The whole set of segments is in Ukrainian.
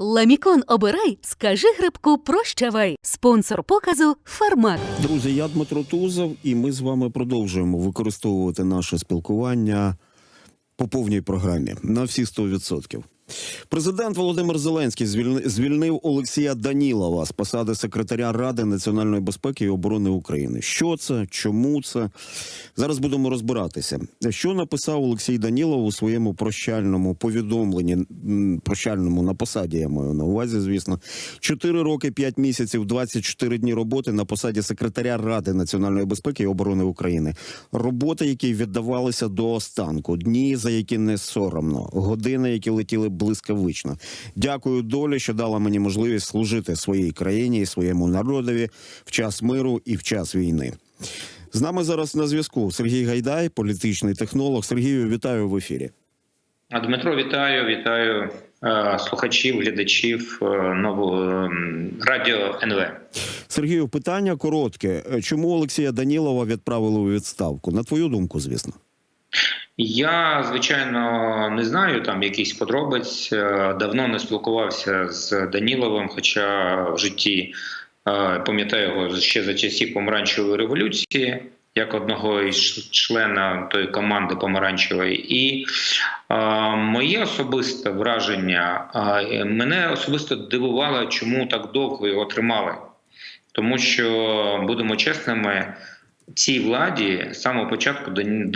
Ламікон обирай, скажи грибку прощавай. Спонсор показу Фармак. Друзі, я Дмитро Тузов, і ми з вами продовжуємо використовувати наше спілкування по повній програмі на всі 100%. Президент Володимир Зеленський звільнив Олексія Данілова з посади секретаря Ради національної безпеки і оборони України. Що це? Чому це? Зараз будемо розбиратися. Що написав Олексій Данілов у своєму прощальному повідомленні, прощальному на посаді, я маю на увазі, звісно. 4 роки, 5 місяців, 24 дні роботи на посаді секретаря Ради національної безпеки і оборони України. Роботи, які віддавалися до останку, дні, за які не соромно, години, які летіли блискавично. Дякую долі, що дала мені можливість служити своїй країні і своєму народові в час миру і в час війни. З нами зараз на зв'язку Сергій Гайдай, політичний технолог. Сергію, вітаю в ефірі. А, Дмитро, вітаю, вітаю е, слухачів, глядачів е, нового е, радіо НВ. Сергію, питання коротке. Чому Олексія Данілова відправили у відставку? На твою думку, звісно. Я звичайно не знаю там якихось подробиць. Е, Давно не спілкувався з Даніловим, хоча в житті е, пам'ятаю його ще за часів помаранчевої революції, як одного із члена тої команди помаранчевої. І е, моє особисте враження е, мене особисто дивувало, чому так довго його тримали. Тому що будемо чесними, цій владі з самого початку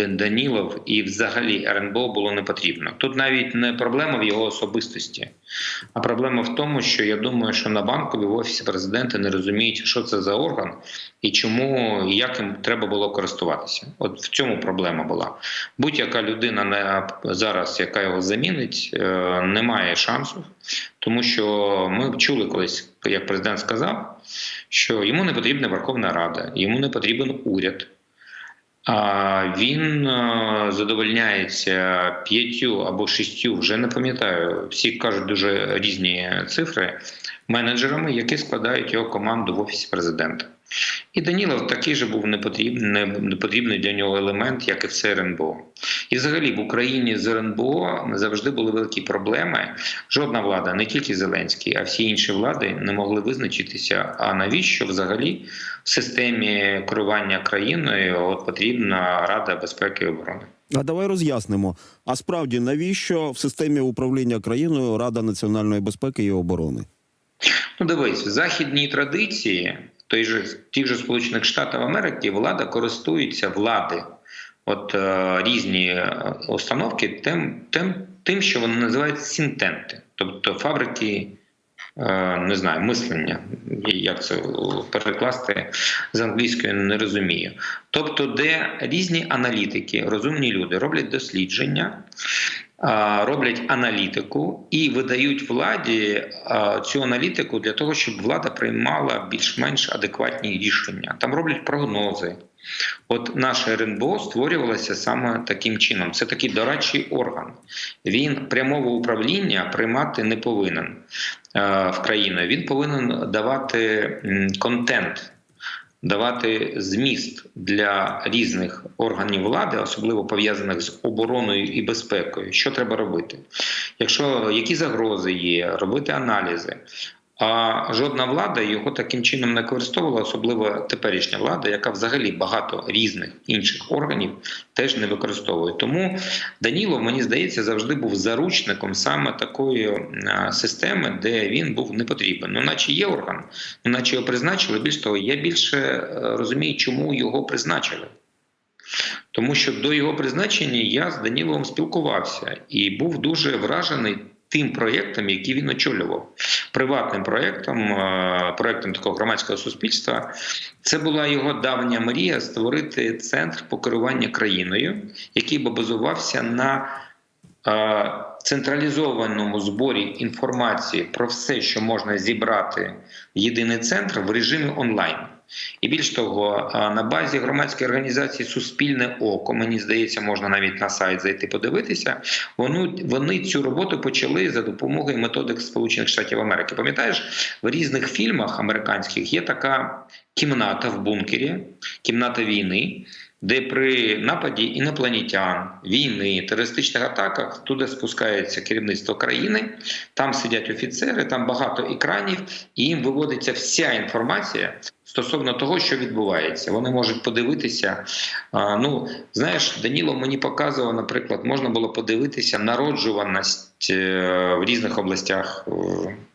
Данілов і взагалі РНБО було не потрібно. Тут навіть не проблема в його особистості, а проблема в тому, що я думаю, що на банкові в офісі президента не розуміють, що це за орган і чому і як їм треба було користуватися. От в цьому проблема була. Будь-яка людина на зараз, яка його замінить, е, не має шансу, тому що ми чули колись, як президент сказав, що йому не потрібна Верховна Рада, йому не потрібен уряд. Він е, задовольняється п'ятью або шістю, вже не пам'ятаю. Всі кажуть дуже різні цифри менеджерами, які складають його команду в офісі президента. І Данілов такий же був непотрібний, не- непотрібний для нього елемент, як і все РНБО. І взагалі в Україні з РНБО завжди були великі проблеми. Жодна влада, не тільки Зеленський, а всі інші влади не могли визначитися. А навіщо взагалі в системі керування країною от потрібна Рада безпеки і оборони? А давай роз'яснимо. А справді навіщо в системі управління країною Рада національної безпеки і оборони? Ну, дивись, в західній традиції, в той же тих же Сполучених Штатів Америки, влада користується влади, от е, різні е, установки, тим, тим, тим, що вони називають сінтенти, тобто фабрики. е, Не знаю, мислення, як це перекласти з англійської не розумію. Тобто, де різні аналітики, розумні люди роблять дослідження, роблять аналітику і видають владі цю аналітику для того, щоб влада приймала більш-менш адекватні рішення. Там роблять прогнози. От наше РНБО створювалося саме таким чином. Це такий дорадчий орган. Він прямого управління приймати не повинен в країну. Він повинен давати контент давати зміст для різних органів влади, особливо пов'язаних з обороною і безпекою. Що треба робити? Якщо які загрози є, робити аналізи. А жодна влада його таким чином не використовувала, особливо теперішня влада, яка взагалі багато різних інших органів теж не використовує. Тому Данілов, мені здається, завжди був заручником саме такої е, системи, де він був не потрібен. Ну, наче є орган, ну, наче його призначили. Більш того, я більше е, розумію, чому його призначили. Тому що до його призначення я з Даніловим спілкувався і був дуже вражений тим проєктом, який він очолював, приватним проєктом, е, проєктом такого громадського суспільства. Це була його давня мрія створити центр по керуванню країною, який би базувався на е, централізованому зборі інформації про все, що можна зібрати в єдиний центр в режимі онлайн. І більш того, на базі громадської організації Суспільне око, мені здається, можна навіть на сайт зайти подивитися. Вони, вони цю роботу почали за допомогою методик Сполучених Штатів Америки. Пам'ятаєш, в різних фільмах американських є така кімната в бункері, кімната війни. Де при нападі інопланетян, війни, терористичних атаках туди спускається керівництво країни, там сидять офіцери, там багато екранів, і їм виводиться вся інформація стосовно того, що відбувається. Вони можуть подивитися. Ну, знаєш, Даніло мені показував, наприклад, можна було подивитися народжуваність е, в різних областях.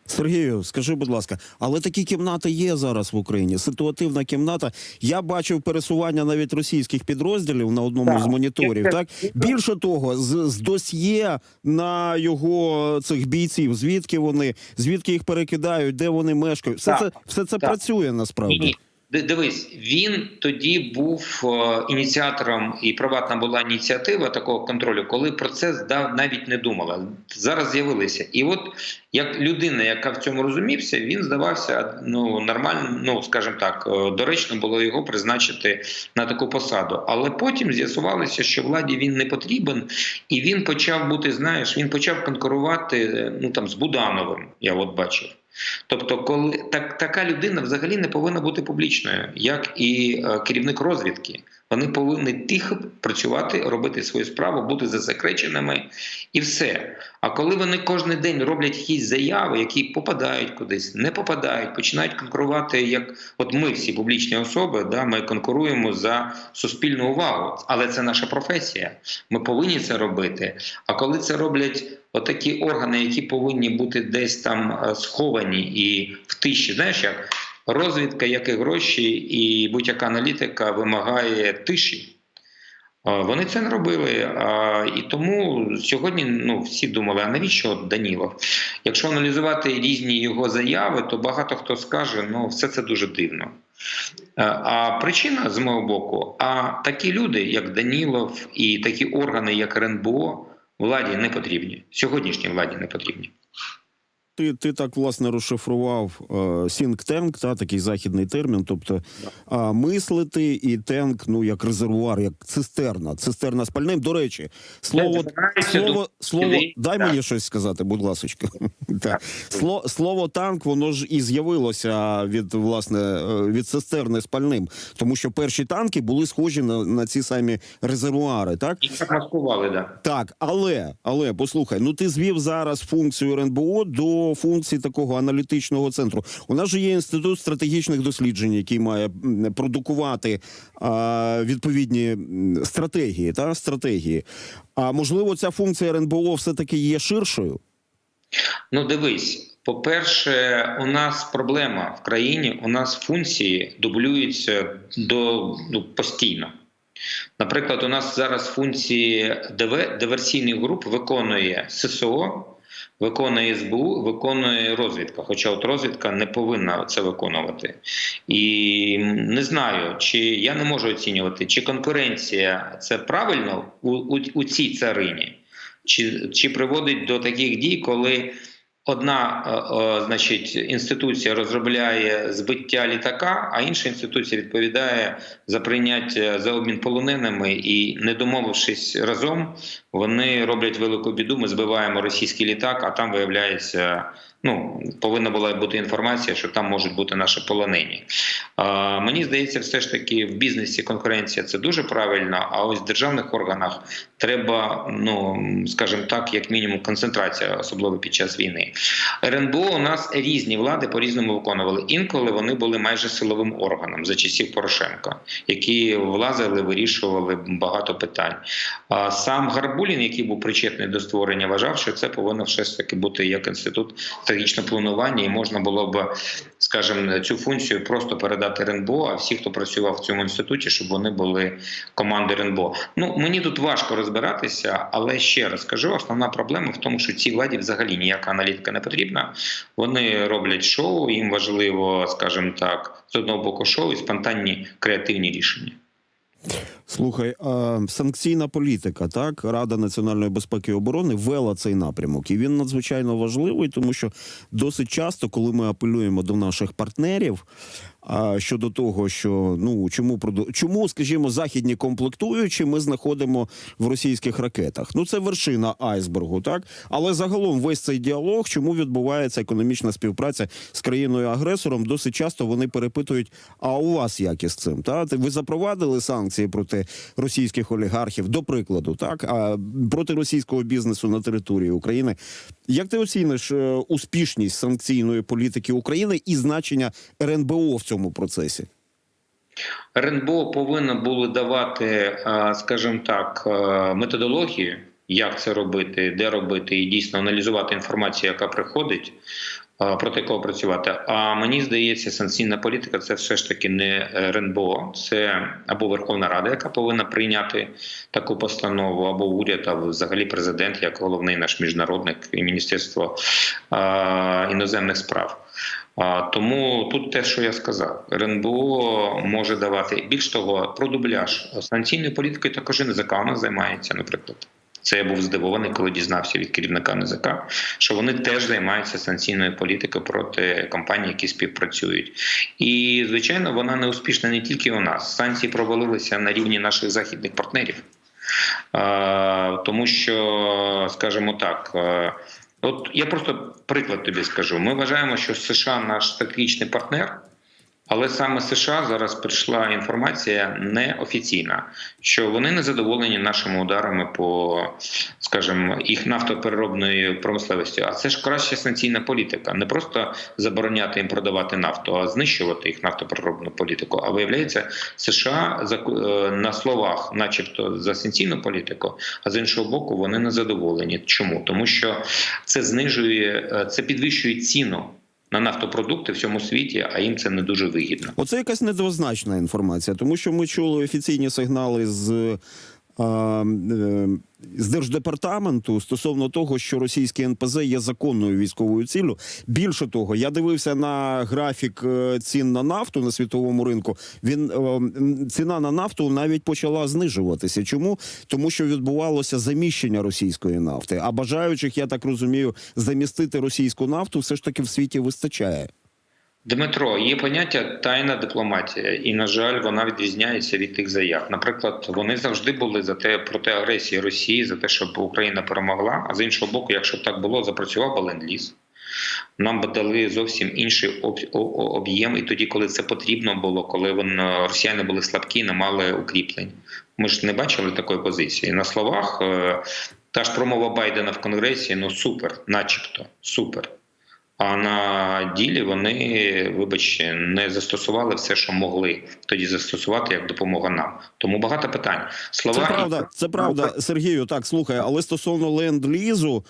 Сергію, скажи, будь ласка, але такі кімнати є зараз в Україні. Ситуативна кімната. Я бачив пересування навіть російських підрозділів на одному Так. з моніторів. Так більше того, з, з досьє на його цих бійців, звідки вони, звідки їх перекидають, де вони мешкають. Все Так. це все це Так. працює насправді. Дивись, він тоді був е, ініціатором, і приватна була ініціатива такого контролю, коли про це зда- навіть не думала. Зараз з'явилися. І от як людина, яка в цьому розумівся, він здавався ну нормально, ну скажімо так, е, доречно було його призначити на таку посаду. Але потім з'ясувалося, що владі він не потрібен, і він почав бути, знаєш, він почав конкурувати е, ну там з Будановим. Я от бачив. Тобто, коли так, така людина взагалі не повинна бути публічною, як і е, керівник розвідки. Вони повинні тихо працювати, робити свою справу, бути засекреченими і все. А коли вони кожен день роблять якісь заяви, які попадають кудись, не попадають, починають конкурувати, як от ми всі публічні особи, да, ми конкуруємо за суспільну увагу, але це наша професія. Ми повинні це робити. А коли це роблять отакі органи, які повинні бути десь там е, сховані і в тиші, знаєш як розвідка, як і гроші, і будь-яка аналітика вимагає тиші. Вони це не робили. І тому сьогодні ну, всі думали, а навіщо Данілов? Якщо аналізувати різні його заяви, то багато хто скаже, ну все це дуже дивно. А причина з мого боку, а такі люди, як Данілов, і такі органи, як РНБО, владі не потрібні. Сьогоднішній владі не потрібні. Ти, ти так власне розшифрував tank, та такий західний термін. Тобто а, мислити і тенк, ну як резервуар, як цистерна, цистерна з пальним. До речі, слово слово, слово дай мені щось сказати, будь ласочка. Так. Слово, слово танк, воно ж і з'явилося від власне е, від цистерни з пальним, тому що перші танки були схожі на, на ці самі резервуари, так? Їх так маскували, да. Так, але але послухай, ну ти звів зараз функцію РНБО до функції такого аналітичного центру. У нас же є інститут стратегічних досліджень, який має продукувати а, відповідні стратегії та стратегії. А можливо, ця функція РНБО все таки є ширшою. Ну, дивись, по-перше, у нас проблема в країні, у нас функції дублюються до ну, постійно. Наприклад, у нас зараз функції диверсійних груп виконує ССО, виконує СБУ, виконує розвідка. Хоча от розвідка не повинна це виконувати. І не знаю, чи я не можу оцінювати, чи конкуренція це правильно у, у, у цій царині, чи, чи приводить до таких дій, коли одна е, е, значить, інституція розробляє збиття літака, а інша інституція відповідає за прийняття за обмін полоненими і, не домовившись разом, вони роблять велику біду. Ми збиваємо російський літак, а там виявляється. Ну, повинна була бути інформація, що там можуть бути наші полонені. А, мені здається, все ж таки в бізнесі конкуренція це дуже правильно. А ось в державних органах треба, ну скажімо так, як мінімум, концентрація, особливо під час війни. РНБО у нас різні влади по різному виконували. Інколи вони були майже силовим органом за часів Порошенка, які влазили, вирішували багато питань. А сам Гарбулін, який був причетний до створення, вважав, що це повинно все ж таки бути як інститут стратегічного планування, і можна було б, скажімо, цю функцію просто передати РНБО, а всі, хто працював в цьому інституті, щоб вони були команди РНБО. Ну мені тут важко розбиратися, але ще раз кажу, основна проблема в тому, що цій владі взагалі ніяка аналітика не потрібна. Вони роблять шоу, їм важливо, скажімо так, з одного боку шоу і спонтанні креативні рішення. Слухай, а санкційна політика, так? Рада національної безпеки і оборони вела цей напрямок, і він надзвичайно важливий, тому що досить часто, коли ми апелюємо до наших партнерів, щодо того, що ну чому чому, скажімо, західні комплектуючі ми знаходимо в російських ракетах. Ну це вершина айсбергу, так але загалом весь цей діалог, чому відбувається економічна співпраця з країною агресором, досить часто вони перепитують: а у вас як із цим? Та ви запровадили санкції проти російських олігархів, до прикладу, так а проти російського бізнесу на території України. Як ти оціниш е, успішність санкційної політики України і значення РНБО в цьому процесі? РНБО повинно було давати, е, скажімо так, е, методологію, як це робити, де робити, і дійсно аналізувати інформацію, яка приходить. Е, Проти кого працювати. А мені здається, санкційна політика це все ж таки не РНБО, це або Верховна Рада, яка повинна прийняти таку постанову, або уряд, або взагалі президент, як головний наш міжнародник і Міністерство е, іноземних справ. Тому тут те, що я сказав, РНБО може давати більш того, про дубляж санкційною політикою також і нас займається, наприклад. Це я був здивований, коли дізнався від керівника НЗК, що вони теж займаються санкційною політикою проти компаній, які співпрацюють. І звичайно, вона не успішна не тільки у нас. Санкції провалилися на рівні наших західних партнерів, тому що, скажімо так. От я просто приклад тобі скажу. Ми вважаємо, що США наш стратегічний партнер, але саме США зараз прийшла інформація неофіційна, що вони не задоволені нашими ударами по, скажімо, їх нафтопереробною промисловістю. А це ж краща санкційна політика. Не просто забороняти їм продавати нафту, а знищувати їх нафтопереробну політику. А виявляється, США е, на словах, начебто, за санкційну політику, а з іншого боку, вони не задоволені. Чому? Тому що це знижує, е, це підвищує ціну. На нафтопродукти в цьому світі, а їм це не дуже вигідно. Оце якась недвозначна інформація, тому що ми чули офіційні сигнали з. Е, З держдепартаменту стосовно того, що російський НПЗ є законною військовою ціллю. Більше того, я дивився на графік е, цін на нафту на світовому ринку. Він е, ціна на нафту навіть почала знижуватися. Чому? Тому що відбувалося заміщення російської нафти. А бажаючих, я так розумію, замістити російську нафту все ж таки в світі вистачає. Дмитро, є поняття тайна дипломатія, і на жаль, вона відрізняється від тих заяв. Наприклад, вони завжди були за те проти агресії Росії, за те, щоб Україна перемогла. А з іншого боку, якщо б так було, запрацював би ленд-ліз. Нам би дали зовсім інший об'єм, і тоді, коли це потрібно було, коли вони, росіяни були слабкі, не мали укріплень. Ми ж не бачили такої позиції. На словах е, та ж промова Байдена в Конгресі ну супер, начебто, супер. А на ділі вони, вибачте, не застосували все, що могли тоді застосувати як допомога нам. Тому багато питань. Слова Це правда, це правда, Сергію. Так слухай, але стосовно ленд-лізу.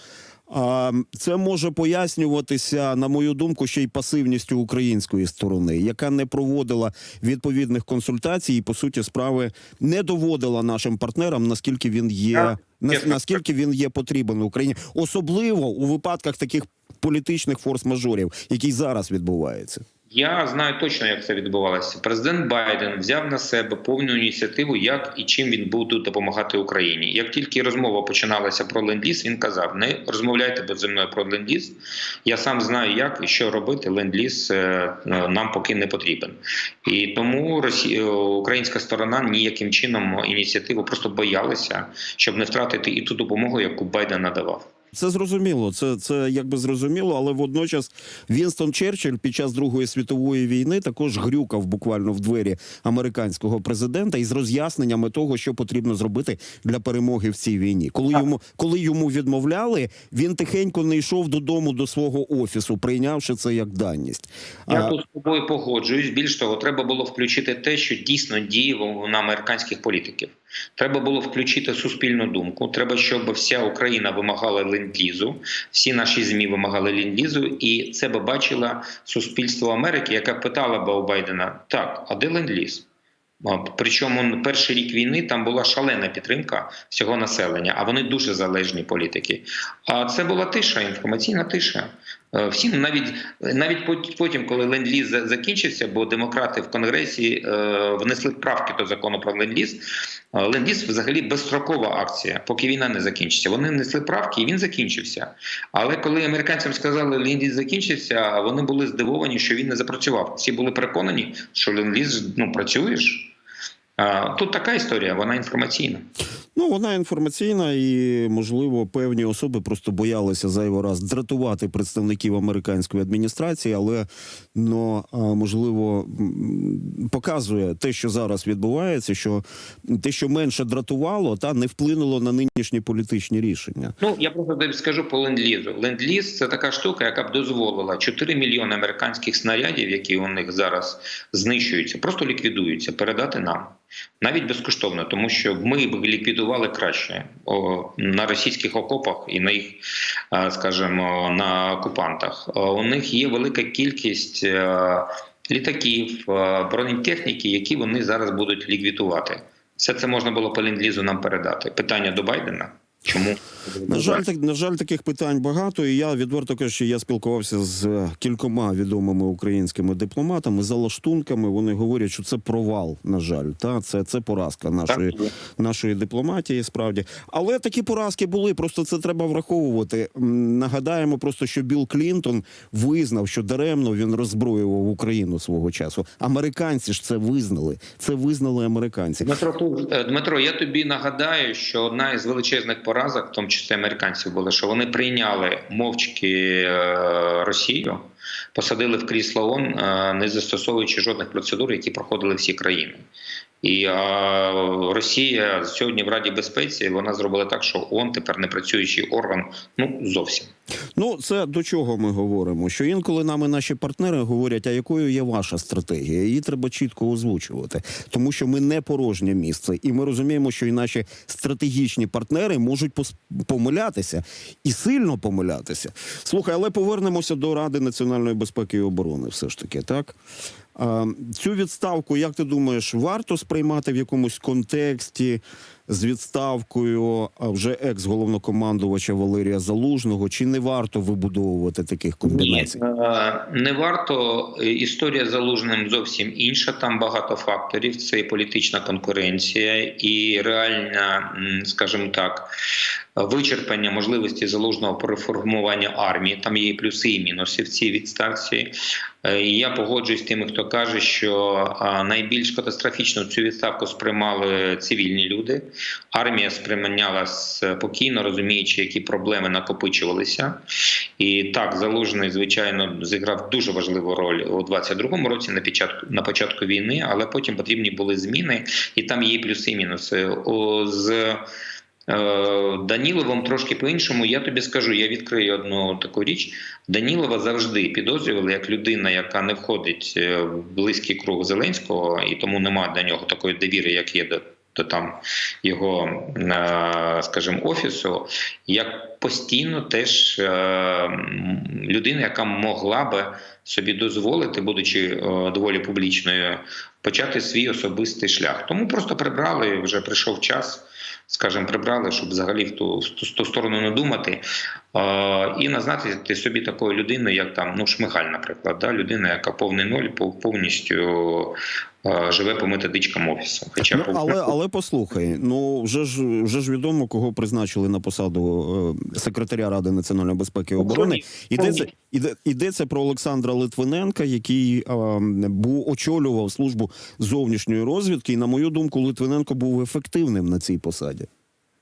Це може пояснюватися, на мою думку, ще й пасивністю української сторони, яка не проводила відповідних консультацій і по суті справи не доводила нашим партнерам, наскільки він є наскільки він є потрібен Україні, особливо у випадках таких політичних форс-мажорів, які зараз відбуваються. Я знаю точно, як це відбувалося. Президент Байден взяв на себе повну ініціативу, як і чим він буде допомагати Україні. Як тільки розмова починалася про ленд-ліз, він казав: не розмовляйте зі мною про ленд-ліз. Я сам знаю, як і що робити. Ленд-ліз е, нам поки не потрібен. І тому Росія, українська сторона ніяким чином ініціативу просто боялася, щоб не втратити і ту допомогу, яку Байден надавав. Це зрозуміло, це, це якби зрозуміло, але водночас Вінстон Черчилль під час Другої світової війни також грюкав буквально в двері американського президента із роз'ясненнями того, що потрібно зробити для перемоги в цій війні. Коли йому коли йому відмовляли, він тихенько не йшов додому до свого офісу, прийнявши це як даність. Я А, тут з тобою погоджуюсь. Більш того, треба було включити те, що дійсно діяло на американських політиків. Треба було включити суспільну думку. Треба, щоб вся Україна вимагала ленд-лізу, всі наші змі вимагали ленд-лізу, і це би бачила суспільство Америки, яка питала б у Байдена: так, а де ленд-ліз? Причому перший рік війни там була шалена підтримка всього населення, а вони дуже залежні політики. А це була тиша, інформаційна тиша. Е, Всім навіть навіть потім, коли ленд-ліз закінчився, бо демократи в конгресі е, внесли правки до закону про ленд-ліз. Е, Ленд-ліз взагалі безстрокова акція, поки війна не закінчиться. Вони внесли правки, і він закінчився. Але коли американцям сказали, ленд-ліз закінчився, вони були здивовані, що він не запрацював. Всі були переконані, що ленд-ліз ну працюєш. Тут така історія, вона інформаційна. Ну, вона інформаційна, і можливо певні особи просто боялися зайвий раз дратувати представників американської адміністрації, але ну, можливо показує те, що зараз відбувається, що те, що менше дратувало, та не вплинуло на нинішні політичні рішення. Ну я просто тобі скажу по ленд-лізу. Ленд-ліз – це така штука, яка б дозволила 4 мільйони американських снарядів, які у них зараз знищуються, просто ліквідуються, передати нам. Навіть безкоштовно, тому що ми б ліквідували краще на російських окопах і на їх, е, скажімо, на окупантах. Е, У них є велика кількість е, літаків, бронетехніки, які вони зараз будуть ліквідувати. Все це можна було по лендлізу нам передати. Питання до Байдена. Чому На жаль, так на жаль, таких питань багато. І я відверто кажучи, я спілкувався з кількома відомими українськими дипломатами за лаштунками. Вони говорять, що це провал. На жаль, та це, це поразка нашої Так, нашої дипломатії. Справді, але такі поразки були. Просто це треба враховувати. Нагадаємо, просто що Білл Клінтон визнав, що даремно він роззброював Україну свого часу. Американці ж це визнали. Це визнали американці. Дмитро, е, Дмитро, я тобі нагадаю, що одна із величезних поразок, в тому числі американців, були що вони прийняли мовчки е, Росію, посадили в крісло ООН, е, не застосовуючи жодних процедур, які проходили всі країни. І е, Росія сьогодні в Раді безпеці вона зробила так, що ООН тепер не працюючий орган, ну зовсім. Ну, це до чого ми говоримо? Що інколи нами наші партнери говорять, а якою є ваша стратегія? Її треба чітко озвучувати, тому що ми не порожнє місце, і ми розуміємо, що і наші стратегічні партнери можуть помилятися і сильно помилятися. Слухай, але повернемося до Ради національної безпеки і оборони, все ж таки, так. А, цю відставку, як ти думаєш, варто сприймати в якомусь контексті з відставкою вже екс-головнокомандувача Валерія Залужного, чи не варто вибудовувати таких комбінацій? е, не варто. Історія з залужним зовсім інша. Там багато факторів. Це і політична конкуренція, і реальна, скажімо так, вичерпання можливості залужного переформування армії. Там є і плюси, і мінуси в цій відставці. Е, І я погоджуюсь з тими, хто каже, що найбільш катастрофічно цю відставку сприймали цивільні люди. Армія сприймала спокійно, розуміючи, які проблеми накопичувалися. І так, залужний, звичайно, зіграв дуже важливу роль у 22-му році на початку на початку війни, але потім потрібні були зміни, і там є плюси і мінуси. З е, Даніловим трошки по-іншому. Я тобі скажу, я відкрию одну таку річ. Данілова завжди підозрювали як людина, яка не входить е, в близький круг Зеленського, і тому немає до нього такої довіри, як є до. До там його, е, скажімо, офісу, як постійно теж е, людина, яка могла би собі дозволити, будучи е, доволі публічною, почати свій особистий шлях. Тому просто прибрали, вже прийшов час, скажімо, прибрали, щоб взагалі в ту, в ту, сторону не думати. І назначити собі такою людиною, як там ну Шмигаль, наприклад, да? людина, яка повний ноль, повністю живе по методичкам офісу. Хоча Ну, але, але послухай, ну вже ж вже ж відомо, кого призначили на посаду е, секретаря Ради національної безпеки і оборони. Йдеться, іде, йдеться про Олександра Литвиненка, який е, був очолював службу зовнішньої розвідки. І на мою думку, Литвиненко був ефективним на цій посаді.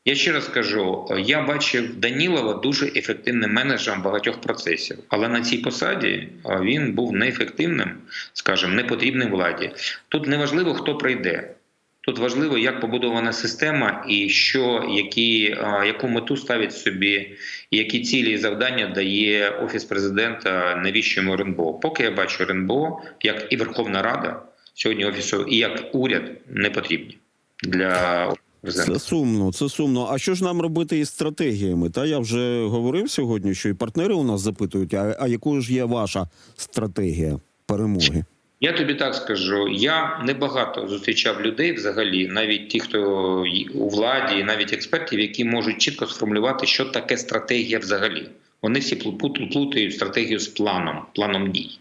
Я ще раз кажу: я бачив Данілова дуже ефективним менеджером багатьох процесів, але на цій посаді він був неефективним, скажімо, непотрібним владі. Тут не важливо, хто прийде. Тут важливо, як побудована система і що, які, яку мету ставить собі, які цілі і завдання дає офіс президента навіщому РНБО. Поки я бачу РНБО, як і Верховна Рада сьогодні офісу, і як уряд не потрібні для. Це сумно, це сумно. А що ж нам робити із стратегіями? Та я вже говорив сьогодні, що і партнери у нас запитують: а, а якою ж є ваша стратегія перемоги? Я тобі так скажу. Я небагато зустрічав людей взагалі, навіть ті, хто у владі, навіть експертів, які можуть чітко сформулювати, що таке стратегія взагалі. Вони всі плу- плутають стратегію з планом, планом дій.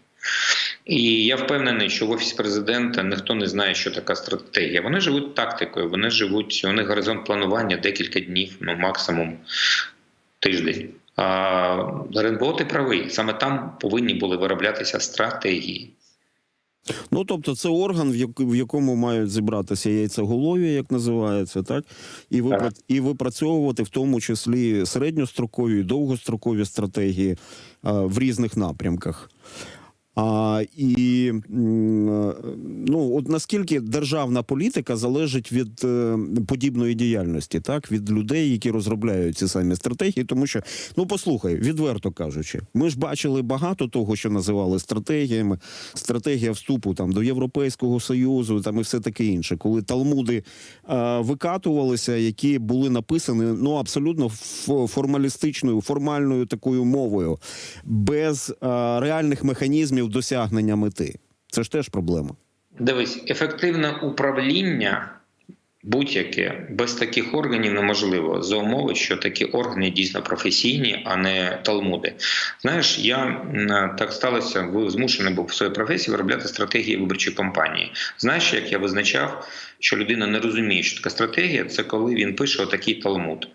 І я впевнений, що в офісі президента ніхто не знає, що така стратегія. Вони живуть тактикою, вони живуть, у них горизонт планування декілька днів, ну максимум тиждень. А РНБО ти правий, саме там повинні були вироблятися стратегії. Ну тобто, це орган, в якому мають зібратися яйцеголові, як називається, так і випра... І випрацьовувати в тому числі середньострокові і довгострокові стратегії а, в різних напрямках. А, і е, ну, от наскільки державна політика залежить від е, подібної діяльності, так? Від людей, які розробляють ці самі стратегії, тому що ну послухай, відверто кажучи, ми ж бачили багато того, що називали стратегіями, стратегія вступу там до Європейського союзу, там і все таке інше, коли талмуди е, викатувалися, які були написані ну абсолютно формалістичною, формальною такою мовою, без е, реальних механізмів досягнення мети. Це ж теж проблема. Дивись, ефективне управління будь-яке без таких органів неможливо за умови, що такі органи дійсно професійні, а не талмуди. Знаєш, я так сталося, ви змушений був в своїй професії виробляти стратегії виборчої кампанії. Знаєш, як я визначав, що людина не розуміє, що така стратегія це коли він пише отакий талмуд.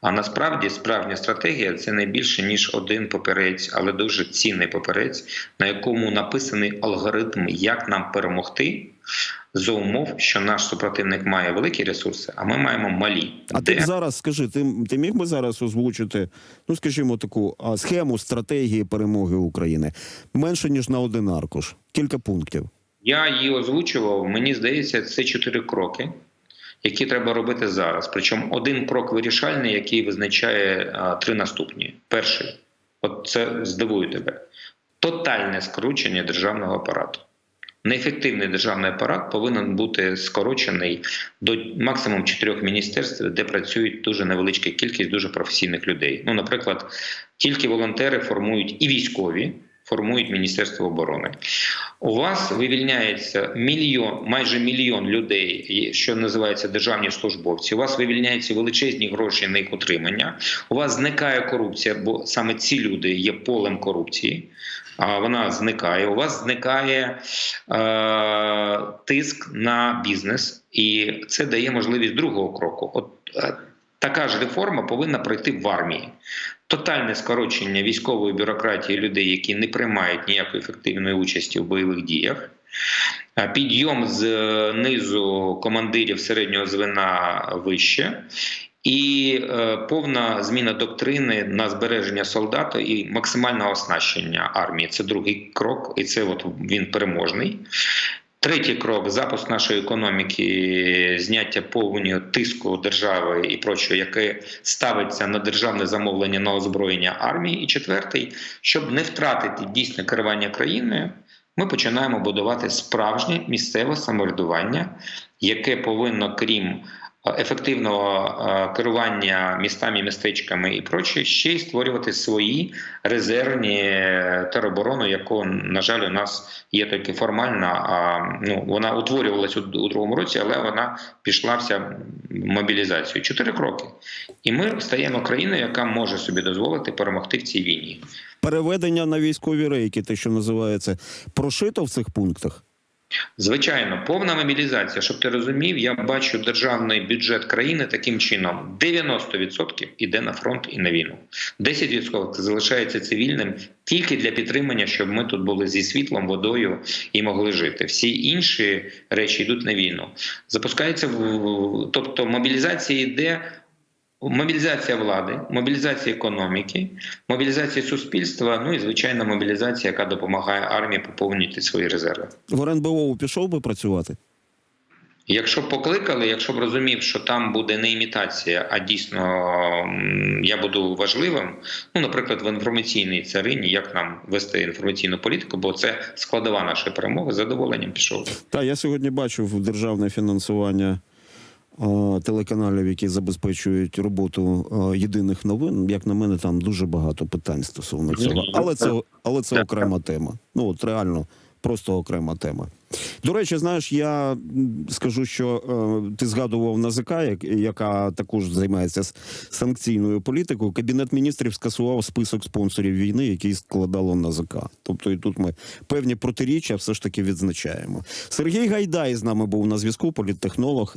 А насправді справжня стратегія це не більше ніж один папірець, але дуже цінний папірець, на якому написаний алгоритм, як нам перемогти. За умов, що наш супротивник має великі ресурси, а ми маємо малі. А ти б зараз скажи, ти, ти міг би зараз озвучити, ну скажімо, таку схему стратегії перемоги України менше ніж на один аркуш, кілька пунктів. Я її озвучував. Мені здається, це чотири кроки, які треба робити зараз. Причому один крок вирішальний, який визначає а, три наступні. Перший, от це здивує тебе: тотальне скручення державного апарату. Неефективний державний апарат повинен бути скорочений до максимум чотирьох міністерств, де працюють дуже невеличка кількість дуже професійних людей. Ну, наприклад, тільки волонтери формують і військові, формують Міністерство оборони. У вас вивільняється мільйон, майже мільйон людей, що називається державні службовці. У вас вивільняються величезні гроші на їх утримання. У вас зникає корупція, бо саме ці люди є полем корупції. А вона зникає. У вас зникає е, тиск на бізнес, і це дає можливість другого кроку. От е, така ж реформа повинна пройти в армії. Тотальне скорочення військової бюрократії людей, які не приймають ніякої ефективної участі в бойових діях. Е, Підйом з е, низу командирів середнього звена вище, і е, повна зміна доктрини на збереження солдата і максимальне оснащення армії. Це другий крок, і це от він переможний. Третій крок запуск нашої економіки, зняття повністю тиску держави і прочого, яке ставиться на державне замовлення на озброєння армії. І четвертий, щоб не втратити дійсне керування країною, ми починаємо будувати справжнє місцеве самоврядування, яке повинно, крім ефективного е, керування містами, містечками і проче, ще й створювати свої резервні тероборону, яку, на жаль, у нас є тільки формальна. А ну вона утворювалася у, другому році, але вона пішла вся мобілізацію. Чотири кроки, і ми стаємо країною, яка може собі дозволити перемогти в цій війні. Переведення на військові рейки, те, що називається, прошито в цих пунктах. Звичайно, повна мобілізація. Щоб ти розумів, я бачу державний бюджет країни таким чином: 90% іде на фронт і на війну. 10% залишається цивільним тільки для підтримання, щоб ми тут були зі світлом, водою і могли жити. Всі інші речі йдуть на війну. Запускається тобто мобілізація йде. Мобілізація влади, мобілізація економіки, мобілізація суспільства, ну і звичайно, мобілізація, яка допомагає армії поповнювати свої резерви. В РНБО пішов би працювати. Якщо б покликали, якщо б розумів, що там буде не імітація, а дійсно я буду важливим. Ну, наприклад, в інформаційній царині, як нам вести інформаційну політику, бо це складова нашої перемоги. Задоволенням пішов. Та я сьогодні бачив державне фінансування телеканалів, які забезпечують роботу єдиних новин. Як на мене, там дуже багато питань стосовно цього. Але це, але це окрема тема. Ну от реально просто окрема тема. До речі, знаєш, я скажу, що е, ти згадував НАЗК, як, яка також займається санкційною політикою. Кабінет міністрів скасував список спонсорів війни, який складало НАЗК. Тобто і тут ми певні протиріччя все ж таки відзначаємо. Сергій Гайдай з нами був на зв'язку, політтехнолог.